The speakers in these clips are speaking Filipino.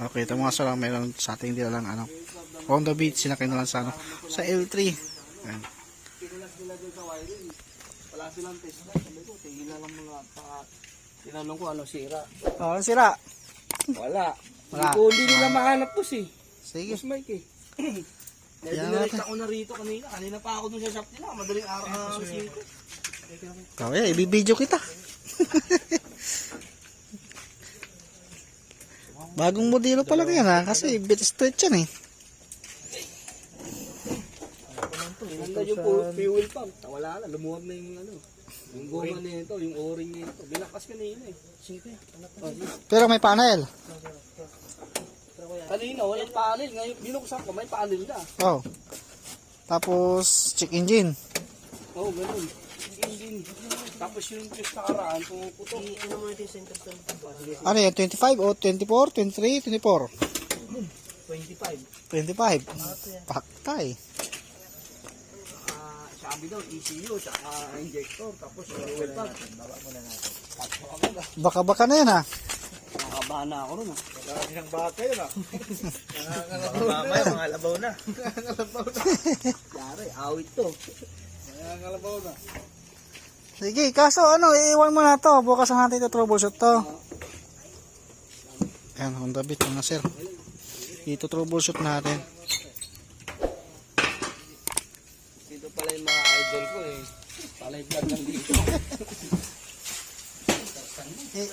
Okay, ito mga sarang meron sa ating din lang ano. Honda Beat, sinakay na lang sa ano. Sa L3. Ayan. Wala silang test na. Sabi ko, tigil na lang mga pa... Tinanong ko ano sira. Oh, sira. Wala. Wala. Hindi ko hindi nila mahanap po si. Sige. Boss Mike eh. Dinirect natin. ako na rito kanina. Kanina pa ako dun sa shop nila. Madaling araw na alas 5. Oh, yeah, ibibideo kita. Bagong modelo pa lang yan ha, kasi bit straight yan eh. Nanda yung fu- fuel pump. Wala na. Lumuwag na yung ano. Yung goma nito, yung o-ring nito. Binakas kanina eh. Sige. Oh, sige. Pero may panel. Kanina, walang panel. Ngayon, binuksan ko, may panel na. Oh. Tapos, check engine. Oo, oh, ganun. Yung engine. Tapos yung test na karaan, pumuputok. Ano mo natin center stand Sige, Ano yan, 25 o 24, 23, 24? 25. 25. Paktay. Ah, sabi daw, ECU, saka injector, tapos fuel pump. Baba muna natin. Baka-baka na yan ha. Nakakabahan na ako ron ah. Isang baka yun ah. Mamaya, mga labaw na. Yari, awit to. Nangangalabaw na. Sige, kaso ano, iiwan mo na to. Bukas na natin ito troubleshoot to. Ayan, Honda Beat mga sir. Ito troubleshoot natin. Dito pala yung mga idol ko eh. Palay vlog lang dito. Eh,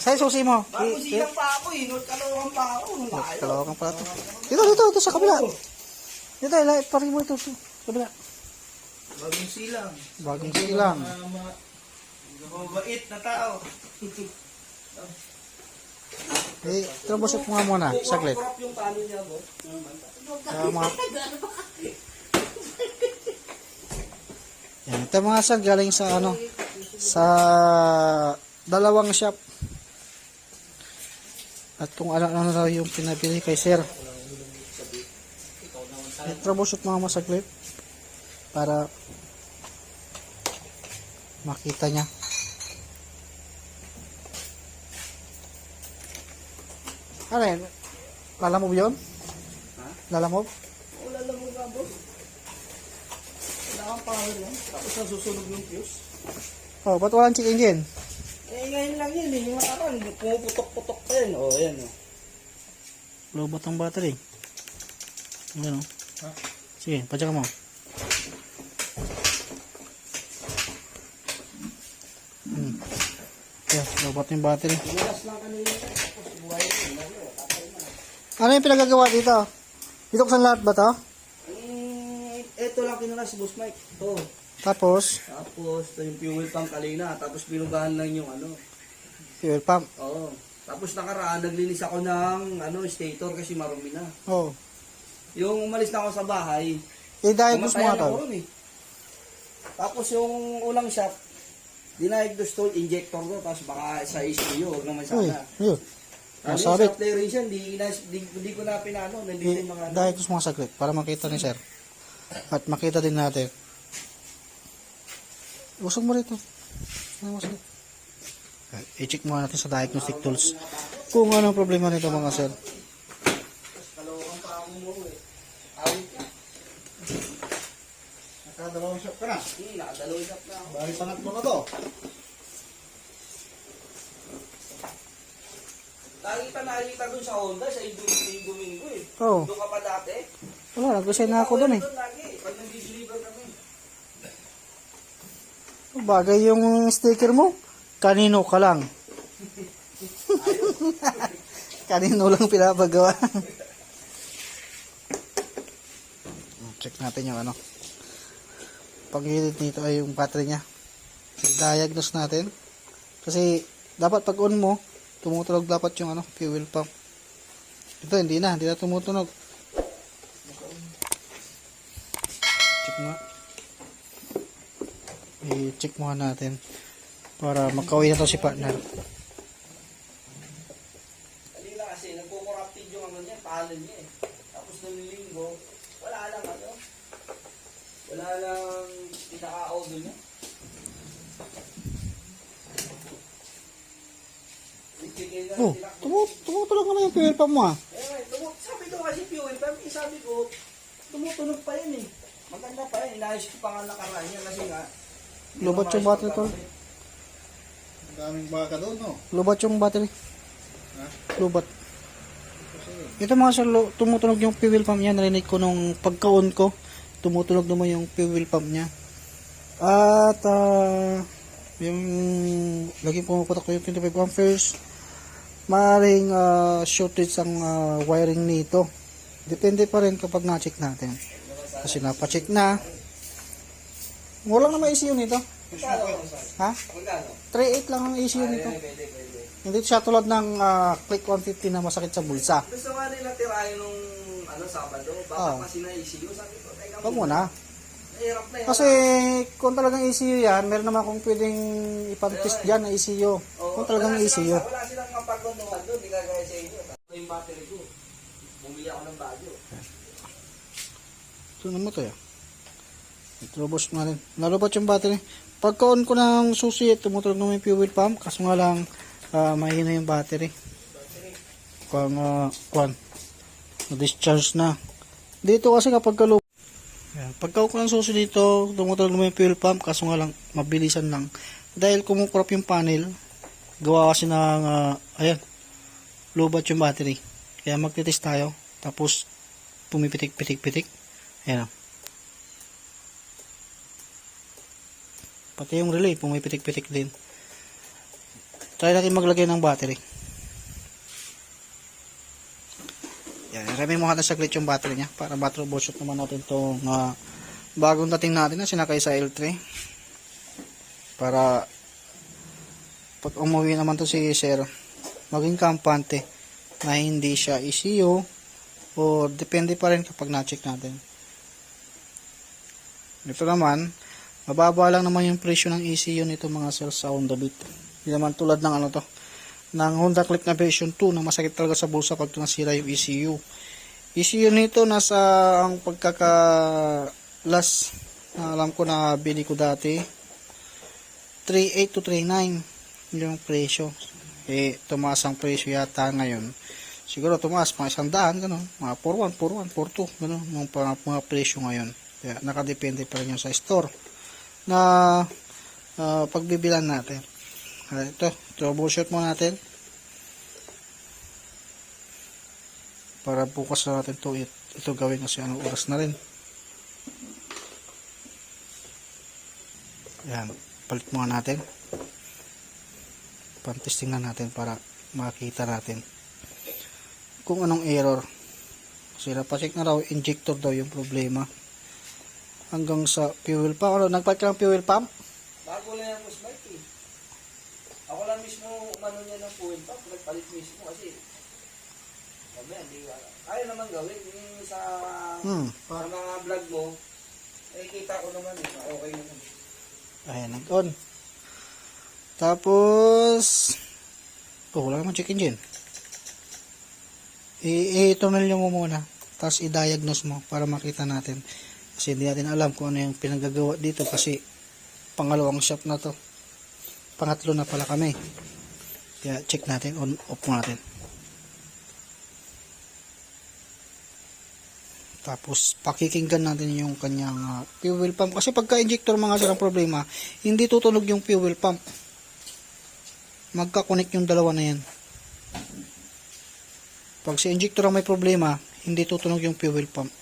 sa'yo susi mo. Bago i- silang pa ako eh. North Caloocan pa ako. Nung layo. Kalawakang pala to. Dito, dito, dito sa kabila. Dito, ilait pa rin mo ito. Sa kabila. Bagong silang. Bagong silang. Mabait na tao. Eh, troubleshoot mo nga muna. Saglit. Kurap yung pano niya. Kaya mga... Yan, ito mga sir, galing sa ano, sa dalawang shop. At kung ano ano raw yung pinabili kay sir. Eh, troubleshoot mga masaglit para makita niya. Ano yan? Lalamove yun? Lalamove? Wala lang mo ba boss? Wala kang power yan. Tapos nasusunog yung fuse. Oh, ba't walang check engine? Eh ngayon lang yun eh. Yung nakaraan, pumuputok-putok pa yan. O, oh, yan o. Lobot ang battery. Ayan o. Sige, padya ka mo. Hmm. Lobot yung battery. Ano yung pinagagawa dito? Dito ko sa lahat ba to? Eh, eto lang kinulas si Boss Mike. Ito. Tapos, Tapos, ito yung fuel tank kanina. Tapos, binugahan lang yung ano. fuel pump. Oo. Tapos, nakaraan, naglinis ako ng ano, stator kasi marumi na. Oh. Yung umalis na ako sa bahay, I-diagnose mo nga Kumatayan to. ako ron eh. Tapos yung ulang shop, diniagnose to, injector ko, tapos baka sa ECU, huwag naman Uy, sana. yun. Ano yung Masabit. soft aeration, di, di, di, ko na pinano, nandito yung mga ano. I-diagnose mo nga saglit para makita ni sir. At makita din natin. Usog mo rito. Ano mo saglit? I-check muna natin sa diagnostic tools kung anong problema nito mga sir. Kalawang pa ako mo eh. Awit ka. Nakadalawang shop ka na. Hmm, nakadalawin up na ako. Bali pangatlo na to. Lagi pa nakikita dun sa Honda, sa Indum- Domingo eh. Oh, Doon ka pa dati. wala, nag-resign na ako doon eh. Doon lagi, pag nag-deliver kami. Bagay yung sticker mo. Kanino ka lang. Kanino lang pinapagawa. Check natin yung ano. Paghilit nito ay yung battery niya. I-diagnose natin. Kasi dapat pag on mo, tumutunog dapat yung ano, fuel pump. Ito hindi na, hindi na tumutunog. Check nga. I-check muna natin para makauwi na to si partner. Kanina kasi, nagko-corrupted yung ano niya, panel niya eh. Tapos nung linggo, wala lang ano. Wala lang pinaka-audio niya. Sige na Oh, tumu tumutulog naman yung fuel pump mo ah. Eh, tumu- sabi ko kasi fuel pump, eh, sabi ko, tumutunog pa yan eh. Maganda pa yan, inayos ko pa nga nakaraan yan kasi nga. Lubat yung battery pagkakamit. Ang daming baka doon, no? Lubat yung battery. Ha? Lubat. Ito mga sir, tumutunog yung fuel pump niya. Narinig ko nung pagka-on ko, tumutunog naman yung fuel pump niya. At, ah, yung, laging pumuputok ko yung 25 amperes. Maaaring ah, shortage ang ah, wiring nito. Depende pa rin kapag na-check natin. Kasi napacheck na. Walang naman ECU nito. Ha? Magkano? 3.8 lang ang ECU nito. Hindi siya tulad ng ah, click 150 na masakit sa bulsa. Gusto nga nila tirahin nung ano, Sabado. Bakit Ah. kasi na ECU? Sabi ko, Huwag. Nahirap na yun. Kasi kung talagang ECU yan, meron naman akong pwedeng ipag-test dyan na ECU. Oo, Kung talagang wala ECU. Silang, wala silang mapagkunduhan doon, di kagaya sa inyo. Ito yung battery ko. Bumili ako ng bagyo. Tunan mo to ya. Troubles mo na rin. Nalubat yung battery. Pagka-on ko ng susi, tumutulog naman yung fuel pump. Kaso nga lang, ah, mahina yung battery. Kung, uh, kwan, na-discharge na. Dito kasi kapag kalu Ayan. Pagka ko ng susi dito, tumutulog naman yung fuel pump. Kaso nga lang, mabilisan lang. Dahil kumukurap yung panel, gawa kasi ng, ah, ayan, lubat yung battery. Kaya magtitest tayo. Tapos, pumipitik-pitik-pitik. Ayan o. Pati yung relay, pumipitik-pitik din. Try natin maglagay ng battery. Yan, remi mo natin saglit yung battery niya para matroubleshoot naman natin itong ah, bagong dating natin na sinakay sa L3. Para pag umuwi naman to si Sir, maging kampante na hindi siya ECU o depende pa rin kapag na-check natin. Ito naman, mababa lang naman yung presyo ng ECU nito mga sir sa Honda Beat. Hindi naman tulad ng ano to, ng Honda Click na version 2 na masakit talaga sa bulsa pag nasira yung ECU. ECU nito nasa ang pagkaka last na alam ko na bili ko dati 38 to 39 yung presyo. Eh, tumaas ang presyo yata ngayon. Siguro tumaas mga isang daan, gano'n. Mga 41, 41, 42, gano'n. Mga, mga, mga presyo ngayon. Kaya nakadepende pa rin yung sa store na ah, pagbibilan natin. Ah, ito, troubleshoot mo natin. Para bukas na natin to, it- ito gawin kasi ano oras na rin. Yan, palit muna natin. Pantesting na natin para makita natin kung anong error. Kasi napacheck na raw, injector daw yung problema. Hanggang sa fuel pump. Ano, nagpalit ka ng fuel pump? Bago lang yung eh. Ako lang mismo umano niya ng fuel pump, nagpalit mismo kasi Mamaya, hindi. Kaya naman gawin. Yung sa, Hmm. sa mga vlog mo, eh, kita ko naman eh, okay naman. Ayan, nag-on. Tapos, oh, wala naman check engine. I-tunnel nyo mo muna. Tapos i-diagnose mo para makita natin. Kasi hindi natin alam kung ano yung pinagagawa dito kasi pangalawang shop na to. Pangatlo na pala kami. Kaya check natin, on, off natin. Tapos pakikinggan natin yung kanyang ah, fuel pump. Kasi pagka injector mga sir ang problema, hindi tutunog yung fuel pump. Magka-connect yung dalawa na yan. Pag si injector ang may problema, hindi tutunog yung fuel pump.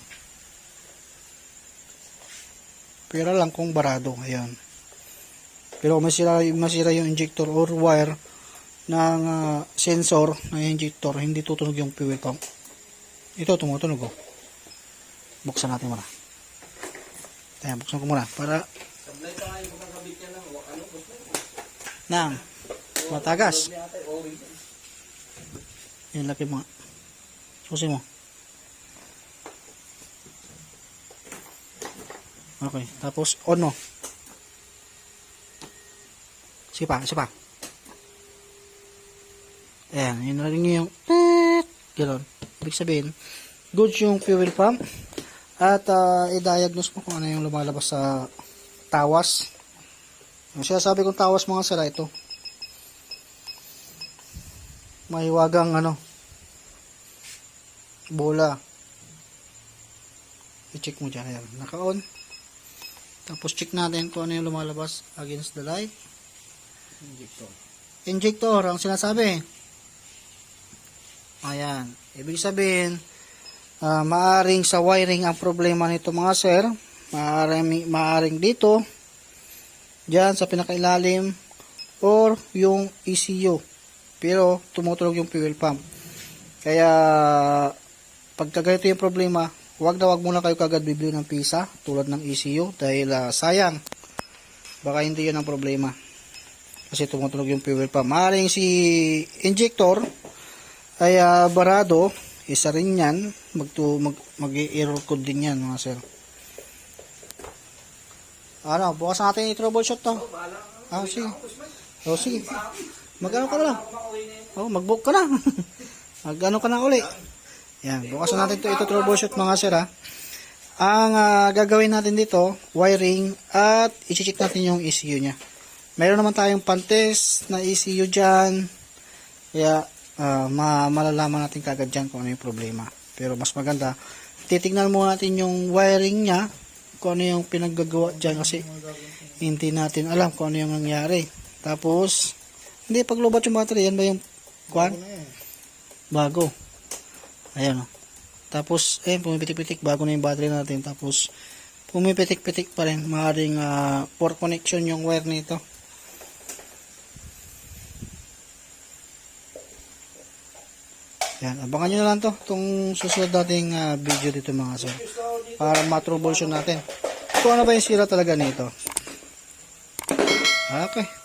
Pero lang kung barado, ayan. Pero masira, masira yung injector or wire ng ah, sensor ng injector, hindi tutunog yung fuel pump. Ito tumutunog oh. Buksan natin muna. Ayan, buksan ko muna para nang matagas. Yan laki mga. Susi mo. Okay, tapos on mo. Sige pa, sige pa. Ayan, yun na rin yung tit, gano'n. Ibig sabihin, good yung fuel pump. At ah, i-diagnose mo kung ano yung lumalabas sa tawas. Yung sinasabi kong tawas mga sila ito. mahiwagang ano, bola. I-check mo dyan. Naka-on. Tapos check natin kung ano yung lumalabas against the light. Injector. Injector, ang sinasabi. Ayan. Ibig sabihin, ah, maaring sa wiring ang problema nito mga sir. Maaring, maaring dito, dyan sa pinakailalim, or yung ECU. Pero tumutulog yung fuel pump. Kaya, pagka ganito yung problema, wag na wag muna kayo kagad bibili ng pisa tulad ng ECU dahil ah, sayang. Baka hindi yun ang problema kasi tumutulog yung fuel pump. Maaaring si injector ay ah, barado, isa rin yan, magtu, mag, mag-error code din yan mga sir. Ano, bukas natin i-troubleshoot to. Ah, sige. Oh, sige. Mag-ano ka na? Oh, mag-book ka na. Mag-ano ka na uli. Yan, bukas na natin to ito troubleshoot mga sir ha. Ang ah, gagawin natin dito, wiring at i-check natin yung ECU niya. Meron naman tayong pantes na ECU dyan. Kaya ah, ma malalaman natin kagad dyan kung ano yung problema. Pero mas maganda, titignan muna natin yung wiring niya kung ano yung pinaggagawa dyan kasi hindi natin alam kung ano yung nangyari. Tapos, hindi paglobat yung battery, yan ba yung kwan? Bago. Ayan o. Tapos, ayun, pumipitik-pitik bago na yung battery natin. Tapos, pumipitik-pitik pa rin. Maaaring ah, poor connection yung wire nito. Yan, abangan nyo na lang to. Itong susunod nating ah, video dito mga sir. Para matroubleshoot natin. Kung ano ba yung sira talaga nito. Okay.